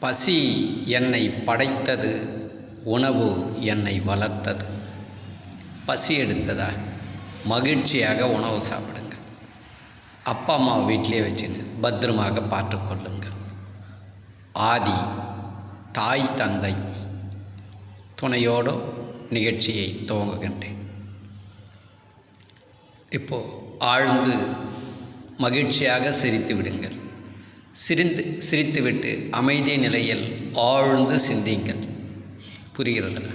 பசி என்னை படைத்தது உணவு என்னை வளர்த்தது. பசி எடுத்ததா? மகிழ்ச்சியாக உணவு சாப்பிடுங்க. அப்பா அம்மா வீட்டிலே வச்சுன்னு பத்திரமாக பார்த்துக்கொள்ளுங்கள் ஆதி தாய் தந்தை துணையோடு நிகழ்ச்சியை துவங்குகின்றேன். இப்போது ஆழ்ந்து மகிழ்ச்சியாக சிரித்து விடுங்கள். சிரிந்து சிரித்துவிட்டு அமைதி நிலையில் ஆழ்ந்து சிந்திங்கள் புரிகிறது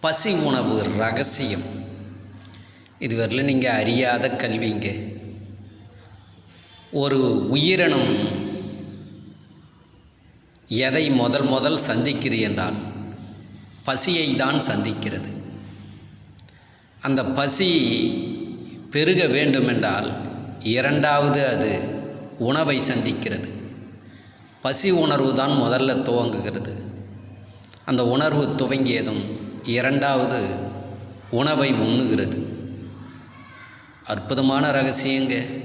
பசி உணவு ரகசியம். இதுவரையில் நீங்கள் அறியாத கல்விங்க ஒரு உயிரினம் எதை முதல் முதல் சந்திக்கிறது என்றால் பசியை தான் சந்திக்கிறது. அந்த பசி பெருக வேண்டுமென்றால் இரண்டாவது அது உணவை சந்திக்கிறது. பசி உணர்வு தான் முதல்ல துவங்குகிறது. அந்த உணர்வு துவங்கியதும் இரண்டாவது உணவை உண்ணுகிறது. அற்புதமான ரகசியங்க.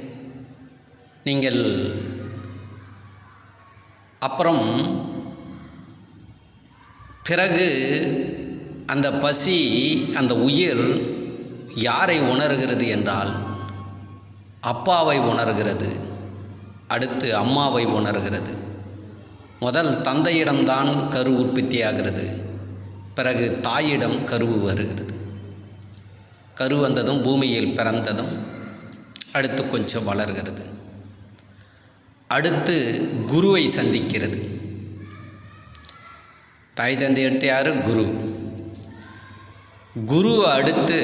நீங்கள் அப்புறம் பிறகு அந்த பசி அந்த உயிர் யாரை உணர்கிறது என்றால் அப்பாவை உணர்கிறது. அடுத்து அம்மாவை உணர்கிறது. முதல் தந்தையிடம்தான் கரு உற்பத்தியாகிறது. பிறகு தாயிடம் கருவு வருகிறது. கரு வந்ததும் பூமியில் பிறந்ததும் அடுத்து கொஞ்சம் வளர்கிறது. அடுத்து குருவை சந்திக்கிறது. தாய் தந்தை எடுத்து யார்? குரு. குரு அடுத்து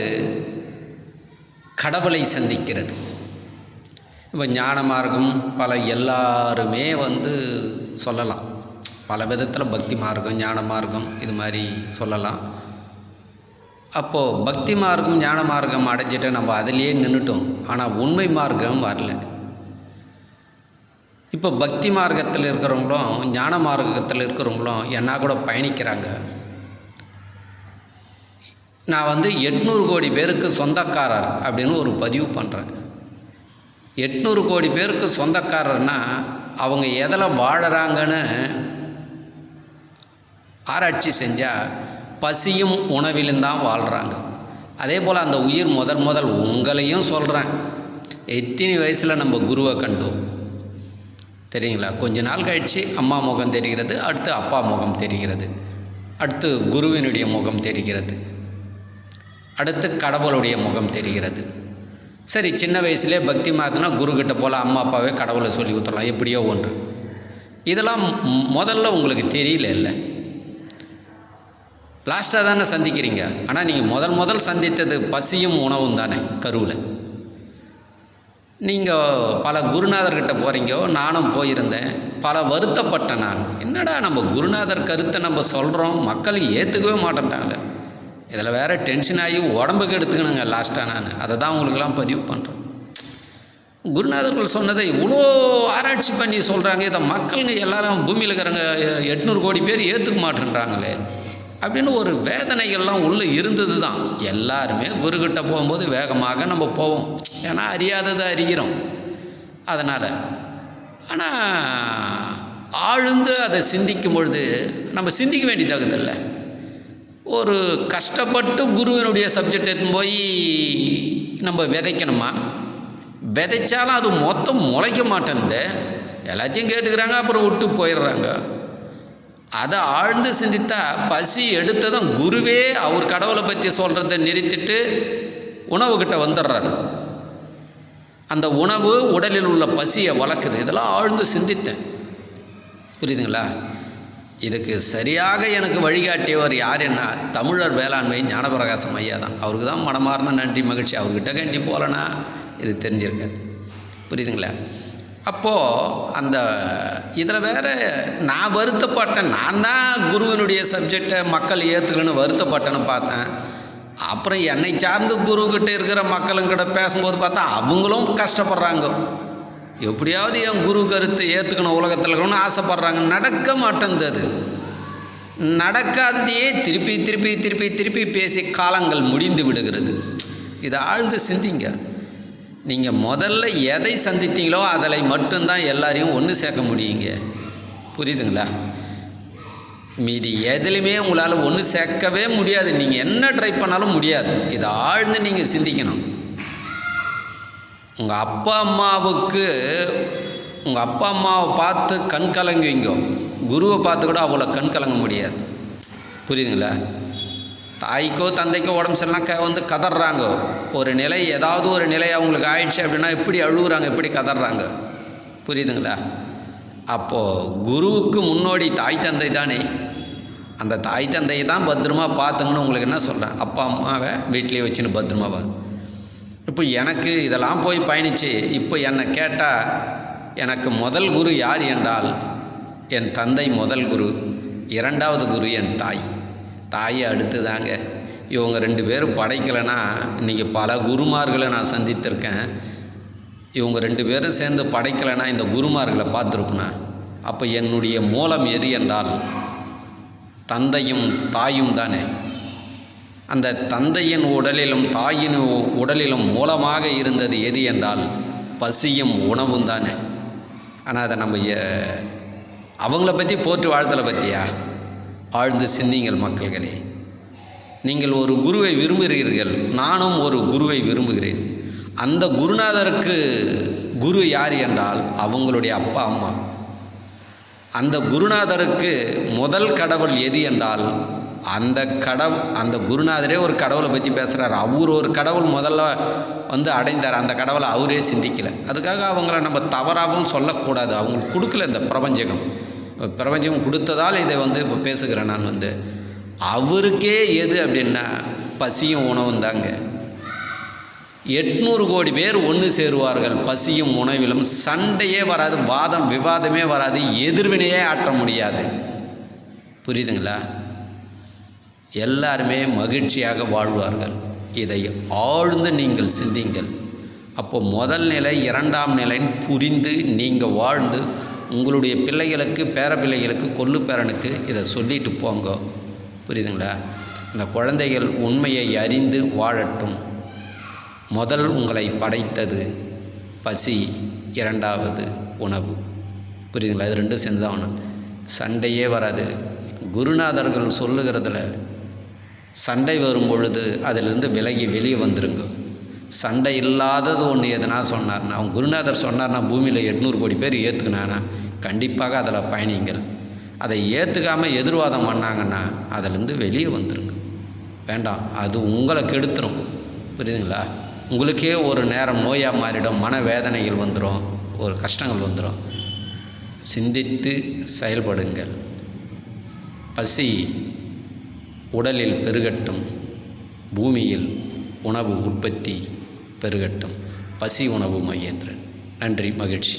கடவுளை சந்திக்கிறது. இப்போ ஞான மார்க்கம் பல எல்லாருமே வந்து சொல்லலாம். பல விதத்தில் பக்தி மார்க்கம் ஞான மார்க்கம் இது மாதிரி சொல்லலாம். அப்போது பக்தி மார்க்கம் ஞான மார்க்கம் அடைஞ்சிட்டு நம்ம அதிலேயே நின்றுட்டோம் ஆனால் உண்மை மார்க்கம் வரல. இப்போ பக்தி மார்க்கத்தில் இருக்கிறவங்களும் ஞான மார்க்கத்தில் இருக்கிறவங்களும் என்ன கூட பயணிக்கிறாங்க? நான் வந்து எட்நூறு கோடி பேருக்கு சொந்தக்காரர் அப்படின்னு ஒரு பதிவு பண்ணுறேன் எட்நூறு கோடி பேருக்கு சொந்தக்காரர்னா அவங்க எதில் வாழறாங்கன்னு ஆராய்ச்சி செஞ்சால் பசியும் உணவிலும் தான் வாழ்கிறாங்க அதே போல் அந்த உயிர் முதல் முதல் உங்களையும் சொல்கிறேன் எத்தனை வயசில் நம்ம குருவை கண்டோம்? தெரியுங்களா? கொஞ்ச நாள் கழித்து அம்மா முகம் தெரிகிறது அடுத்து அப்பா முகம் தெரிகிறது அடுத்து குருவினுடைய முகம் தெரிகிறது அடுத்து கடவுளுடைய முகம் தெரிகிறது. சரி சின்ன வயசுலேயே பக்தி மாத்தினா குருக்கிட்ட போல் அம்மா அப்பாவே கடவுளை சொல்லி ஊற்றலாம் எப்படியோ ஒன்று. இதெல்லாம் முதல்ல உங்களுக்கு தெரியல இல்லை? லாஸ்ட்டாக தானே சந்திக்கிறீங்க. ஆனால் நீங்கள் முதல் முதல் சந்தித்தது பசியும் உணவும் தானே கருவில். நீங்கள் பல குருநாதர்கிட்ட போகிறீங்க நானும் போயிருந்தேன். பல வருத்தப்பட்டேன் நான். என்னடா நம்ம குருநாதர் கருத்தை நம்ம சொல்கிறோம் மக்கள் ஏற்றுக்கவே மாட்டேன்ட்டாங்க. இதில் வேறு டென்ஷன் ஆகி உடம்புக்கு எடுத்துக்கணுங்க லாஸ்ட்டாக நான். அதை தான் உங்களுக்கெல்லாம் பதிவு பண்ணுறேன் குருநாதர்கள் சொன்னதை இவ்வளோ ஆராய்ச்சி பண்ணி சொல்கிறாங்க இதை மக்களுங்க எல்லாரும் பூமியில் இருக்கிறவங்க எட்நூறு கோடி பேர் ஏற்றுக்க மாட்டேன்றாங்களே. அப்படின்னு ஒரு வேதனைகள்லாம் உள்ளே இருந்தது தான் எல்லாருமே குருக்கிட்ட போகும்போது வேகமாக நம்ம போவோம். ஏன்னா அறியாததை அறிகிறோம். அதனால். ஆனால் ஆழ்ந்து அதை சிந்திக்கும் பொழுது நம்ம சிந்திக்க வேண்டியதாகுதில்லை ஒரு கஷ்டப்பட்டு குருவினுடைய சப்ஜெக்ட் எடுத்துன்னு போய் நம்ம விதைக்கணுமா? விதைச்சாலும் அது மொத்தம் முளைக்க மாட்டேன்து. எல்லாத்தையும் கேட்டுக்கிறாங்க அப்புறம் விட்டு போயிடுறாங்க. அதை ஆழ்ந்து சிந்தித்தா பசி எடுத்ததும் குருவே அவர் கடவுளை பற்றி சொல்கிறத நிறுத்திட்டு உணவுக்கிட்ட வந்துடுறாரு. அந்த உணவு உடலில் உள்ள பசியை வளர்க்குது. இதெல்லாம் ஆழ்ந்து சிந்தித்தேன். புரியுதுங்களா? இதுக்கு சரியாக எனக்கு வழிகாட்டியவர் யார் என்ன? தமிழர் வேளாண்மை ஞானபிரகாசம் ஐயா தான். அவருக்கு தான் மனமார்ந்த நன்றி மகிழ்ச்சி. அவர்கிட்ட கண்டி போகலன்னா இது தெரிஞ்சிருக்காது. புரியுதுங்களா? அப்போது அந்த இதில் வேறு நான் வருத்தப்பட்டேன். நான் தான் குருவினுடைய சப்ஜெக்டை மக்கள் ஏற்றுக்கணும்னு வருத்தப்பட்டேன்னு பார்த்தேன். அப்புறம் என்னை சார்ந்து குருக்கிட்ட இருக்கிற மக்களுங்கிட்ட பேசும்போது பார்த்தா அவங்களும் கஷ்டப்படுறாங்க. எப்படியாவது என் குரு கருத்தை ஏற்றுக்கணும் உலகத்தில் இருக்கணும்னு ஆசைப்பட்றாங்க. நடக்க மாட்டேங்குது அது. நடக்காததையே திருப்பி திருப்பி திருப்பி திருப்பி பேசி காலங்கள் முடிந்து விடுகிறது. இதை ஆழ்ந்து சிந்திங்க. நீங்கள் முதல்ல எதை சந்தித்தீங்களோ அதில் மட்டும்தான் எல்லாரையும் ஒன்று சேர்க்க முடியுங்க. புரியுதுங்களா? மீதி எதுலையுமே உங்களால் ஒன்று சேர்க்கவே முடியாது. நீங்கள் என்ன ட்ரை பண்ணாலும் முடியாது. இதை ஆழ்ந்து நீங்கள் சிந்திக்கணும். உங்கள் அப்பா அம்மாவுக்கு உங்கள் அப்பா அம்மாவை பார்த்து கண் கலங்குவீங்க. குருவை பார்த்து கூட அவ்வளோ கண் கலங்க முடியாது. புரியுதுங்களா? தாய்க்கோ தந்தைக்கோ உடம்பு சரியில்லாம் க வந்து கதறாங்க. ஒரு நிலை ஏதாவது ஒரு நிலை அவங்களுக்கு ஆயிடுச்சு அப்படின்னா எப்படி அழுகுறாங்க எப்படி கதறாங்க? புரியுதுங்களா? அப்போது குருவுக்கு முன்னோடி தாய் தந்தை தானே. அந்த தாய் தந்தையை தான் பத்திரமா பார்த்துங்கன்னு உங்களுக்கு என்ன சொல்கிறேன் அப்பா அம்மாவை வீட்டிலேயே வச்சுன்னு பத்திரமா வாங்க இப்போ எனக்கு இதெல்லாம் போய் பயணிச்சு இப்போ என்னை கேட்டால் எனக்கு முதல் குரு யார் என்றால் என் தந்தை முதல் குரு இரண்டாவது குரு என் தாய். தாயை அடுத்து தாங்க இவங்க ரெண்டு பேரும் படைக்கலைன்னா இன்றைக்கி பல குருமார்களை நான் சந்தித்திருக்கேன். இவங்க ரெண்டு பேரும் சேர்ந்து படைக்கலைன்னா இந்த குருமார்களை பார்த்துருப்பேனா? அப்போ என்னுடைய மூலம் எது என்றால் தந்தையும் தாயும் தானே. அந்த தந்தையின் உடலிலும் தாயின் உடலிலும் மூலமாக இருந்தது எது என்றால் பசியும் உணவும் தானே. ஆனால் அதை நம்ம அவங்கள பற்றி போற்று வாழ்த்தலை பற்றியா ஆழ்ந்து சிந்திங்கள் மக்கள்களே. நீங்கள் ஒரு குருவை விரும்புகிறீர்கள் நானும் ஒரு குருவை விரும்புகிறேன். அந்த குருநாதருக்கு குரு யார் என்றால் அவங்களுடைய அப்பா அம்மா. அந்த குருநாதருக்கு முதல் கடவுள் எது என்றால் அந்த கடவுள் அந்த குருநாதரே ஒரு கடவுளை பற்றி பேசுகிறார் அவர் ஒரு கடவுள் முதல்ல வந்து அடைந்தார். அந்த கடவுளை அவரே சிந்திக்கல. அதுக்காக அவங்கள நம்ம தவறாகவும் சொல்லக்கூடாது. அவங்களுக்கு கொடுக்கல இந்த பிரபஞ்சகம். பிரபஞ்சம் கொடுத்ததால் இதை வந்து இப்போ பேசுகிறேன் நான் வந்து. அவருக்கே எது அப்படின்னா பசியும் உணவும் தாங்க. எட்நூறு கோடி பேர் ஒன்று சேருவார்கள். பசியும் உணவிலும். சண்டையே வராது வாதம் விவாதமே வராது. எதிர்வினையே ஆற்ற முடியாது. புரியுதுங்களா? எல்லாருமே மகிழ்ச்சியாக வாழ்வார்கள். இதை ஆழ்ந்து நீங்கள் சிந்திங்கள். அப்போ முதல் நிலை இரண்டாம் நிலைன்னு புரிந்து நீங்கள் வாழ்ந்து உங்களுடைய பிள்ளைகளுக்கு பேர பிள்ளைகளுக்கு கொள்ளு பேரனுக்கு இதை சொல்லிட்டு போங்க. புரியுதுங்களா? இந்த குழந்தைகள் உண்மையை அறிந்து வாழட்டும். முதல் உங்களை படைத்தது பசி இரண்டாவது உணவு. புரியுதுங்களா? இது ரெண்டும் சேர்ந்து தான் சண்டையே வராது. குருநாதர்கள் சொல்லுகிறதுல சண்டை வரும் பொழுது அதிலிருந்து விலகி வெளியே வந்துருங்க. சண்டை இல்லாதது ஒன்று எதுனா சொன்னார்னா அவங்க குருநாதர் சொன்னார்னா பூமியில் எட்நூறு கோடி பேர் ஏற்றுக்கினானா கண்டிப்பாக அதில் பயணிங்கள். அதை ஏற்றுக்காமல் எதிர்வாதம் பண்ணாங்கன்னா அதிலேருந்து வெளியே வந்துருங்க. வேண்டாம் அது உங்களை கெடுத்துரும். புரியுதுங்களா? உங்களுக்கே ஒரு நேரம் நோயாக மாறிடும் மனவேதனைகள் வந்துடும் ஒரு கஷ்டங்கள் வந்துடும் சிந்தித்து செயல்படுங்கள். பசி உடலில் பெருகட்டும். பூமியில் உணவு உற்பத்தி பெருகட்டும். பசி உணவு மகேந்திரன். நன்றி மகிழ்ச்சி.